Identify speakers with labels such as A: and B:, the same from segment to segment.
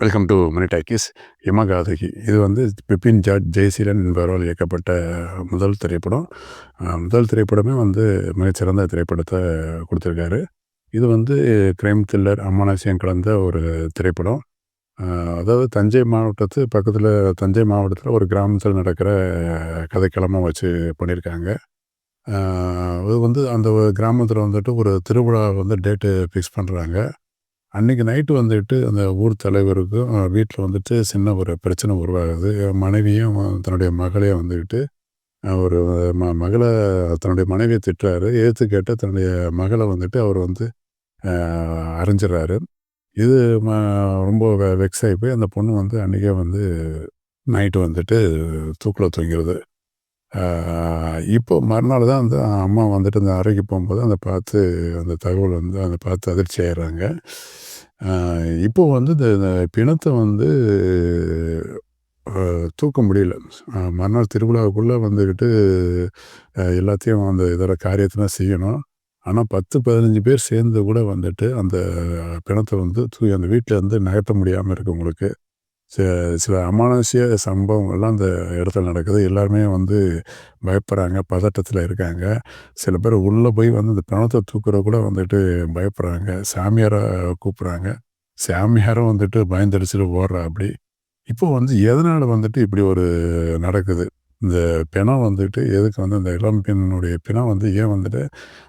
A: Welcome to Mini Talkies talkies இது வந்து Bipin George Jayaseelan என்பவரால் இயக்கப்பட்ட முதல் திரைப்படம். முதல் திரைப்படமே வந்து மிகச்சிறந்த திரைப்படத்தை கொடுத்துருக்காரு. இது வந்து கிரைம் த்ரில்லர் அமானுஷ்யம் கலந்த ஒரு திரைப்படம். அதாவது தஞ்சை மாவட்டத்து பக்கத்தில் தஞ்சை மாவட்டத்தில் ஒரு கிராமத்தில் நடக்கிற கதைக்களமாக வச்சு பண்ணியிருக்காங்க அது வந்து அந்த கிராமத்தில் வந்துட்டு ஒரு திருவிழா வந்து டேட்டு ஃபிக்ஸ் பண்ணுறாங்க அன்றைக்கி நைட்டு வந்துட்டு அந்த ஊர் தலைவருக்கும் வீட்டில் வந்துட்டு சின்ன ஒரு பிரச்சனை உருவாகுது. மனைவியும் தன்னுடைய மகளையும் வந்துக்கிட்டு அவர் ம மகளை தன்னுடைய மனைவியை திட்டுறாரு. எதிர்த்து கேட்ட தன்னுடைய மகளை வந்துட்டு அவர் வந்து அரைஞ்சிடறாரு இது ம ரொம்ப வெ வெக்ஸ் ஆகி போய் அந்த பொண்ணு வந்து அன்றைக்கே வந்து நைட்டு வந்துட்டு தூக்கில் தொங்கிடுது இப்போ மறுநாள் தான் வந்து அம்மா வந்துட்டு அந்த அறைக்கு போகும்போது அந்த பார்த்து அந்த தகவல் வந்து அதை பார்த்து அதிர்ச்சி ஆயிடுறாங்க. இப்போ வந்து இந்த பிணத்தை வந்து தூக்க முடியல. மறுநாள் திருவிழாவுக்குள்ளே வந்துக்கிட்டு எல்லாத்தையும் அந்த இதோட காரியத்தெல்லாம் செய்யணும். ஆனால் பத்து பதினஞ்சு பேர் சேர்ந்து கூட வந்துட்டு அந்த பிணத்தை வந்து தூக்கி அந்த வீட்டில் வந்து நகர்த்த முடியாமல் இருக்கு உங்களுக்கு. சில சில அமானுஷ்ய சம்பவங்கள்லாம் அந்த இடத்துல நடக்குது. எல்லாருமே வந்து பயப்படுறாங்க பதட்டத்தில் இருக்காங்க. சில பேர் உள்ளே போய் வந்து அந்த பிணத்தை தூக்குற கூட வந்துட்டு பயப்படுறாங்க. சாமியாரை கூப்பிட்றாங்க. சாமியாரும் வந்துட்டு பயந்தடிச்சிட்டு ஓடுறா அப்படி. இப்போ வந்து எதனால் வந்துட்டு இப்படி ஒரு நடக்குது? இந்த பிணம் வந்துட்டு எதுக்கு வந்து அந்த இளம் பெண்ணுடைய பிணம் வந்து ஏன் வந்துட்டு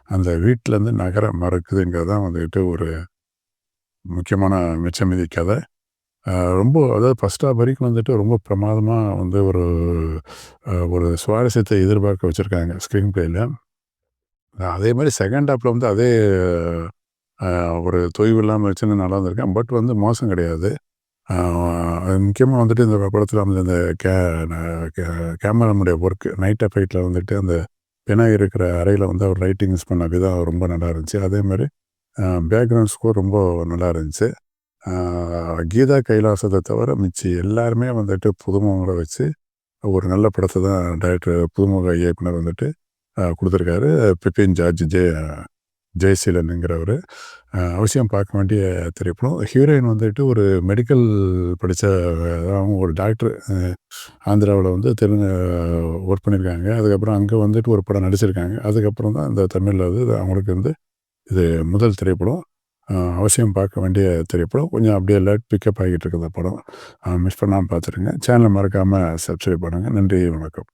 A: அந்த வீட்டிலேருந்து நகர மறக்குதுங்கிறது தான் வந்துட்டு ஒரு முக்கியமான மிச்சமிதி கதை. ரொம்ப அதாவது ஃபஸ்ட் ஹாஃப் வரைக்கும் வந்துட்டு ரொம்ப பிரமாதமாக வந்து ஒரு ஒரு சுவாரஸ்யத்தை எதிர்பார்க்க வச்சுருக்காங்க ஸ்க்ரீன் பிளேயில் அதே மாதிரி செகண்ட் ஹாப்பில் வந்து அதே ஒரு தொய்வு இல்லாமல் வச்சுன்னு நல்லா இருந்திருக்கேன் பட் வந்து மோசம் கிடையாது. அது முக்கியமாக வந்துட்டு இந்த படத்தில் வந்து இந்த கே கேமராமுடைய ஒர்க்கு நைட் எஃபெக்டில் வந்துட்டு அந்த பினாய் இருக்கிற அறையில் வந்து அவர் லைட்டிங்ஸ் பண்ண விதம் ரொம்ப நல்லா இருந்துச்சு. அதே மாதிரி பேக்ரவுண்ட் ஸ்கோர் ரொம்ப நல்லா இருந்துச்சு. கீதா கைலாசத்தை தவிர மிச்சி எல்லாருமே வந்துட்டு புதுமுகங்களை வச்சு ஒரு நல்ல படத்தை தான் டைரக்டர் புதுமுக இயக்குனர் வந்துட்டு கொடுத்துருக்காரு. பிபின் ஜார்ஜ் ஜெய ஜெயசீலனுங்கிறவர். அவசியம் பார்க்க வேண்டிய திரைப்படம். ஹீரோயின் வந்துட்டு ஒரு மெடிக்கல் படித்த ஒரு டாக்டர் ஆந்திராவில் வந்து தெலுங்கு ஒர்க் பண்ணியிருக்காங்க. அதுக்கப்புறம் அங்கே வந்துட்டு ஒரு படம் நடிச்சிருக்காங்க. அதுக்கப்புறம் தான் இந்த தமிழில் வந்து இது அவங்களுக்கு வந்து இது முதல் திரைப்படம். அவசியம் பார்க்க வேண்டிய திரைப்படம். கொஞ்சம் அப்படியே லேட் பிக்கப் ஆகிட்டு இருக்கிற படம் மிஸ் பண்ணாமல் பார்த்துருங்க. சேனலை மறக்காமல் சப்ஸ்கிரைப் பண்ணுங்கள் நன்றி வணக்கம்.